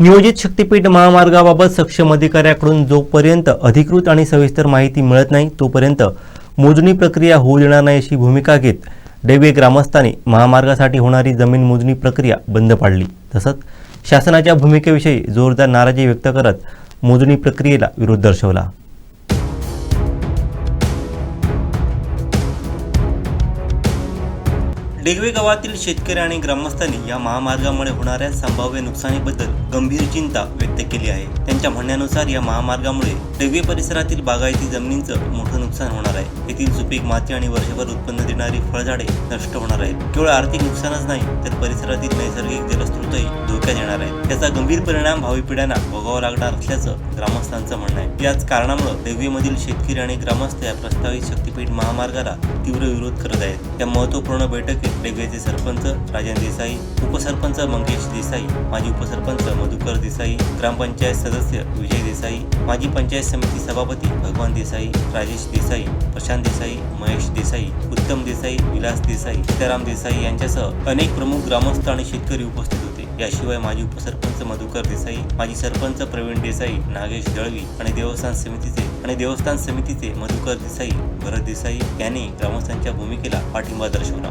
नियोजित शक्तीपीठ महामार्गाबाबत सक्षम अधिकाऱ्याकडून जोपर्यंत अधिकृत आणि सविस्तर माहिती मिळत नाही तोपर्यंत मोजणी प्रक्रिया होऊ देणार नाही अशी भूमिका घेत डेवे ग्रामस्थांनी महामार्गासाठी होणारी जमीन मोजणी प्रक्रिया बंद पाडली. तसंच शासनाच्या भूमिकेविषयी जोरदार नाराजी व्यक्त करत मोजणी प्रक्रियेला विरोध दर्शवला. डेगवे गावातील शेतकरी आणि ग्रामस्थांनी या महामार्गामुळे होणाऱ्या संभाव्य नुकसानीबद्दल गंभीर चिंता व्यक्त केली आहे. त्यांच्या म्हणण्यानुसार या महामार्गामुळे डेगवे परिसरातील बागायती जमिनींचं मोठं नुकसान होणार आहे. येथील सुपीक माती आणि वर्षभर उत्पन्न देणारी फळझाडे नष्ट होणार आहेत. केवळ आर्थिक नुकसानच नाही तर परिसरातील नैसर्गिक जलस्रोतही धोक्यात येणार आहेत. त्याचा गंभीर परिणाम भावी पिढ्यांना भोगावा लागणार असल्याचं ग्रामस्थांचं म्हणणं आहे. याच कारणामुळे डेगवेमधील शेतकरी आणि ग्रामस्थ या प्रस्तावित शक्तीपीठ महामार्गाला तीव्र विरोध करत आहेत. त्या महत्त्वपूर्ण बैठकीत डेगवेचे सरपंच राजन देसाई उपसरपंच मंगेश देसाई माजी उपसरपंच मधुकर देसाई ग्रामपंचायत सदस्य विजय देसाई माजी पंचायत समिती सभापती भगवान देसाई राजेश देसाई प्रशांत देसाई महेश देसाई उत्तम देसाई विलास देसाई सीताराम देसाई यांच्यासह अनेक प्रमुख ग्रामस्थ आणि शेतकरी उपस्थित होते. याशिवाय माजी उपसरपंच मधुकर देसाई माजी सरपंच प्रवीण देसाई नागेश दळवी आणि देवस्थान समितीचे आणि देवस्थान समितीचे मधुकर देसाई भरत देसाई यांनी ग्रामस्थांच्या भूमिकेला पाठिंबा दर्शवला.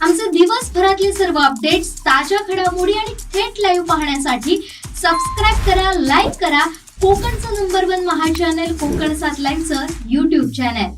आमचे दिवसभरातले सर्व अपडेट्स ताज्या घडामोडी आणि थेट लाईव्ह पाहण्यासाठी सबस्क्राईब करा लाईक करा. कोकणचं नंबर वन महा चॅनल कोकण सात लाईव्हचं युट्यूब चॅनल